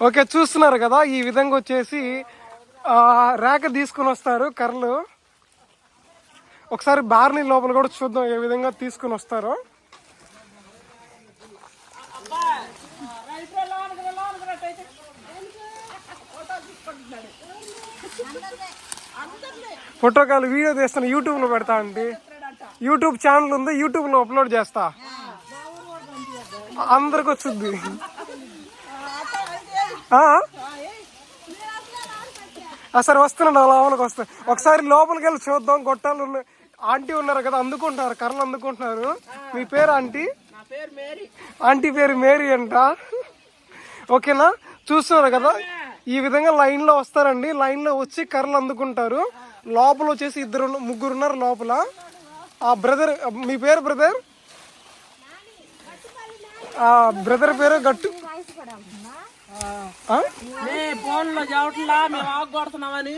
Okay చూస్తున్నారు కదా ఈ విధంగా వచ్చేసి రేక తీసుకుని వస్తారు కర్రలు. ఒకసారి బార్ని లోపల కూడా చూద్దాం ఏ విధంగా తీసుకుని వస్తారో. ఫోటో కాల్ వీడియో తీస్తాను యూట్యూబ్లో పెడతా అండి. యూట్యూబ్ ఛానల్ ఉంది యూట్యూబ్లో అప్లోడ్ చేస్తా. అందరికి వచ్చింది సరే వస్తున్నాడు లోపలికి వస్తా ఒకసారి లోపలికి వెళ్ళి చూద్దాం గొట్టాలు ఆంటీ ఉన్నారు కదా అందుకుంటున్నారు కర్రలు అందుకుంటున్నారు. మీ పేరు ఆంటీ? నా పేరు మేరీ. ఆంటీ పేరు మేరీ అంట. ఓకేనా? చూస్తున్నారు కదా ఈ విధంగా లైన్లో వస్తారండి. లైన్లో వచ్చి కర్రలు అందుకుంటారు. లోపల వచ్చేసి ఇద్దరు ముగ్గురు ఉన్నారు లోపల. ఆ బ్రదర్ మీ పేరు బ్రదర్? ఆ బ్రదర్ పేరు గట్టు? మే ఫోన్లో మేము ఆగొడుతున్నామని